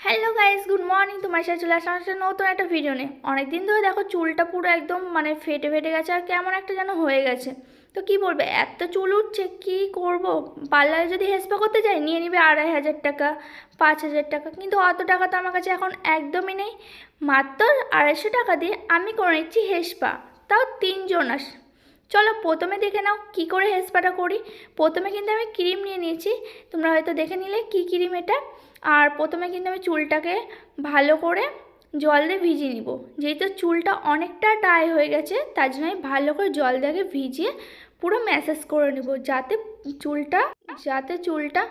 Hello guys good morning তোমার সাথে চলে আসলাম একটা নতুন একটা ভিডিও নিয়ে। অনেকদিন ধরে দেখো চুলটা পুরো একদম মানে ফেটে ফেটে গেছে আর কেমন একটা যেন হয়ে গেছে। তো কি বলবে, এত চুল উঠছে, কি করব? পার্লারে যদি হেসপা করতে যাই, নিয়ে নিবে আড়াই হাজার টাকা, পাঁচ হাজার টাকা। কিন্তু অত টাকা তো আমার কাছে এখন একদমই নেই। মাত্র আড়াইশো টাকা দিয়ে আমি করে নিচ্ছি হেসপা। তাও তিনজন আস। চলো প্রথমে দেখে নাও কি করে হেসপাটা করি। প্রথমে কিন্তু আমি ক্রিম নিয়ে নিয়েছি। তোমরা হয়তো দেখে নিলে কি ক্রিম এটা। আর প্রথমে কিন্তু আমি চুলটাকে ভালো করে জল দিয়ে ভিজিয়ে নিব। যেহেতু চুলটা অনেকটা ড্রাই হয়ে গেছে, তার জন্য আমি ভালো করে জল দিয়ে ভিজিয়ে পুরো ম্যাসেজ করে নেব। যাতে চুলটা যাতে চুলটা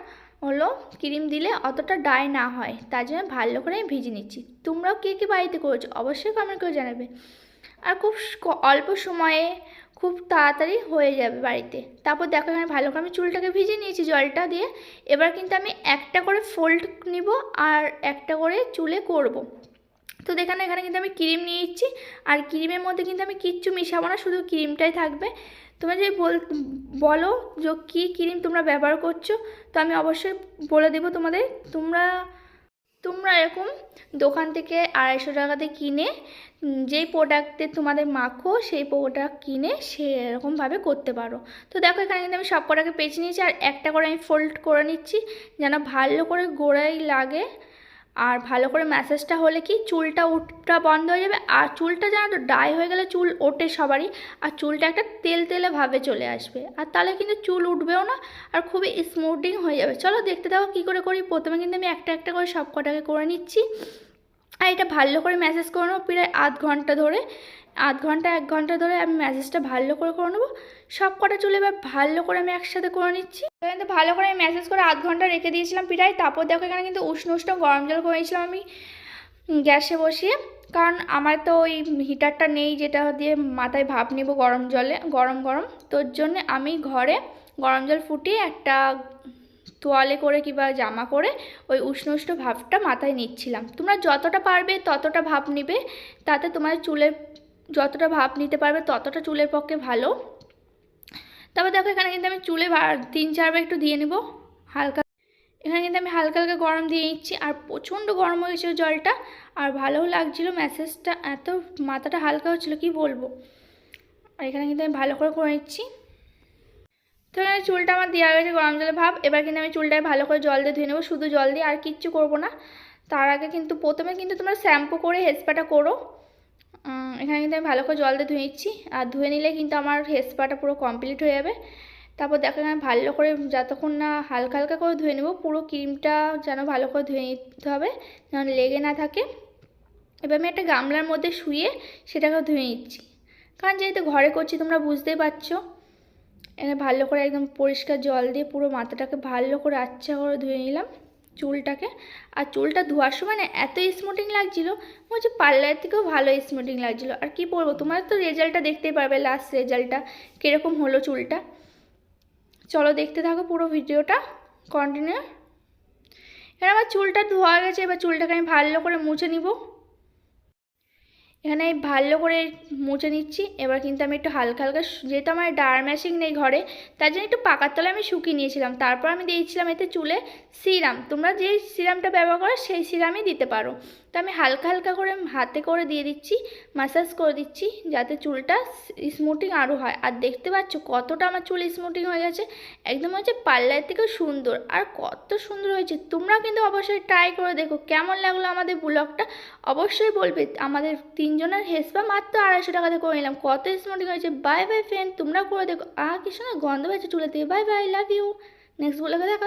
হলো ক্রিম দিলে অতটা ড্রাই না হয়, তার জন্য ভালো করে আমি ভিজিয়ে নিচ্ছি। তোমরাও কে কী বাড়িতে করেছ? অবশ্যই কমেন্ট করে জানাবে। আর খুব অল্প সময়ে খুব তাড়াতাড়ি হয়ে যাবে বাড়িতে। তারপর দেখো এখানে ভালো করে আমি চুলটাকে ভিজিয়ে নিয়েছি জলটা দিয়ে। এবার কিন্তু আমি একটা করে ফোল্ড নিব আর একটা করে চুলে করব। তো দেখানো এখানে কিন্তু আমি ক্রিম নিয়ে নিচ্ছি আর ক্রিমের মধ্যে কিন্তু আমি কিচ্ছু মিশাবো না, শুধু ক্রিমটাই থাকবে। তোমরা যদি বল, বলো যে কী ক্রিম তোমরা ব্যবহার করছ, তো আমি অবশ্যই বলে দেবো তোমাদের। তোমরা তোমরা এরকম দোকান থেকে আড়াইশো টাকাতে কিনে যেই প্রোডাক্টে তোমাদের মাখো, সেই প্রোডাক্ট কিনে সে এরকমভাবে করতে পারো। তো দেখো, এখানে কিন্তু আমি সব কটাকে পেঁচে নিয়েছি, আর একটা করে আমি ফোল্ড করে নিচ্ছি, যেন ভালো করে গোড়াই লাগে আর ভালো করে ম্যাসেজটা হলে কি চুলটা উঠটা বন্ধ হয়ে যাবে? আর চুলটা যেন তো ডাই হয়ে গেলে চুল ওঠে সবারই, আর চুলটা একটা তেল তেলে ভাবে চলে আসবে। আর তাহলে কিন্তু চুল উঠবেও না, আর খুবই স্মুথিং হয়ে যাবে। চলো দেখতে দাও কী করে করি। প্রথমে কিন্তু আমি একটা একটা করে সব কটাকে করে নিচ্ছি। আর এটা ভালো করে ম্যাসেজ করে নেব প্রায় আধ ঘণ্টা ধরে। আধ ঘণ্টা, এক ঘণ্টা ধরে আমি ম্যাসেজটা ভালো করে করে নেব। সব কটা চুলে এবার ভালো করে আমি একসাথে করে নিচ্ছি। এখানে তো ভালো করে আমি ম্যাসেজ করে আধ ঘণ্টা রেখে দিয়েছিলাম পিঠাই তারপর দেখো এখানে কিন্তু উষ্ণ উষ্ণ গরম জল করেছিলাম আমি গ্যাসে বসিয়ে। কারণ আমার তো ওই হিটারটা নেই যেটা দিয়ে মাথায় ভাপ নেব গরম জলে, গরম গরম। তোর জন্য আমি ঘরে গরম জল ফুটিয়ে একটা তোয়ালে করে কিংবা জামা করে ওই উষ্ণ উষ্ণ ভাবটা মাথায় নিচ্ছিলাম। তোমরা যতটা পারবে ততটা ভাপ নিবে, তাতে তোমার চুলের যতটা ভাপ নিতে পারবে ততটা চুলের পক্ষে ভালো। তারপর দেখো এখানে কিন্তু আমি চুলে তিন চারবার একটু দিয়ে নেব। হালকা এখানে কিন্তু আমি হালকা হালকা গরম দিয়ে নিচ্ছি। আর প্রচণ্ড গরম হয়ে গেছিল জলটা। আর ভালোও লাগছিল ম্যাসেজটা। এত মাথাটা হালকা হচ্ছিল, কি বলব? আর এখানে কিন্তু আমি ভালো করে করে নিচ্ছি। তো এখানে চুলটা আমার দেওয়া গেছে গরম জলে ভাব। এবার কিন্তু আমি চুলটায় ভালো করে জল দিয়ে ধুয়ে নেব। শুধু জল দিয়ে আর কিচ্ছু করব না। তার আগে কিন্তু প্রথমে কিন্তু তোমরা শ্যাম্পু করে হেসপাটা করো। এখানে কিন্তু আমি ভালো করে জল দিয়ে ধুয়ে নিচ্ছি। আর ধুয়ে নিলে কিন্তু আমার হেসপাটা পুরো কমপ্লিট হয়ে যাবে। তারপর দেখো এখানে ভালো করে যতক্ষণ না হালকা হালকা করে ধুয়ে নেব, পুরো ক্রিমটা যেন ভালো করে ধুয়ে নিতে হবে, যেন লেগে না থাকে। এবার আমি একটা গামলার মধ্যে শুয়ে সেটাকে ধুয়ে নিচ্ছি। কারণ যেহেতু ঘরে করছি, তোমরা বুঝতেই পারছ। এখানে ভালো করে একদম পরিষ্কার জল দিয়ে পুরো মাথাটাকে ভালো করে আচ্ছা করে ধুয়ে নিলাম। চুলটাকে। আর চুলটা ধোয়ার সময় না এত স্মুটিং লাগছিল বলছি পার্লার থেকেও ভালো স্মুটিং লাগছিল। আর কি বলব, তোমরা তো রেজাল্টটা দেখতেই পারবে লাস্ট রেজাল্টটা কীরকম হলো চুলটা? চলো দেখতে থাকো পুরো ভিডিওটা কন্টিনিউ এবার আমার চুলটা ধোয়া গেছে, এবার চুলটাকে আমি ভালো করে মুছে নিব। এখানে আমি ভালো করে মুছে নিচ্ছি। এবার কিন্তু আমি একটু হালকা হালকা যেহেতু আমার ডার ম্যাশিং নেই ঘরে, তার জন্য একটু পাকার তলায় আমি শুকিয়ে নিয়েছিলাম। তারপর আমি দিয়েছিলাম এতে চুলে সিরাম। তোমরা যেই সিরামটা ব্যবহার করো, সেই সিরামই দিতে পারো। তো আমি হালকা হালকা করে হাতে করে দিয়ে দিচ্ছি মাসাজ করে দিচ্ছি, যাতে চুলটা স্মুথিং আরও হয়। আর দেখতে পাচ্ছ কতটা আমার চুল স্মুথিং হয়ে গেছে। একদম হচ্ছে পার্লার থেকে সুন্দর। আর কত সুন্দর হয়েছে। তোমরা কিন্তু অবশ্যই ট্রাই করে দেখো। কেমন লাগল আমাদের ব্লগটা অবশ্যই বলবে। আমাদের তিনজনের হেসপা মাত্র আড়াইশো টাকাতে করে নিলাম। কত স্মুথিং হয়েছে। বাই বাই ফ্রেন্ড তোমরা করে দেখো। আর কি সুন্দর গন্ধ পাচ্ছে চুলে দিয়ে bye bye love you next বলে দেখা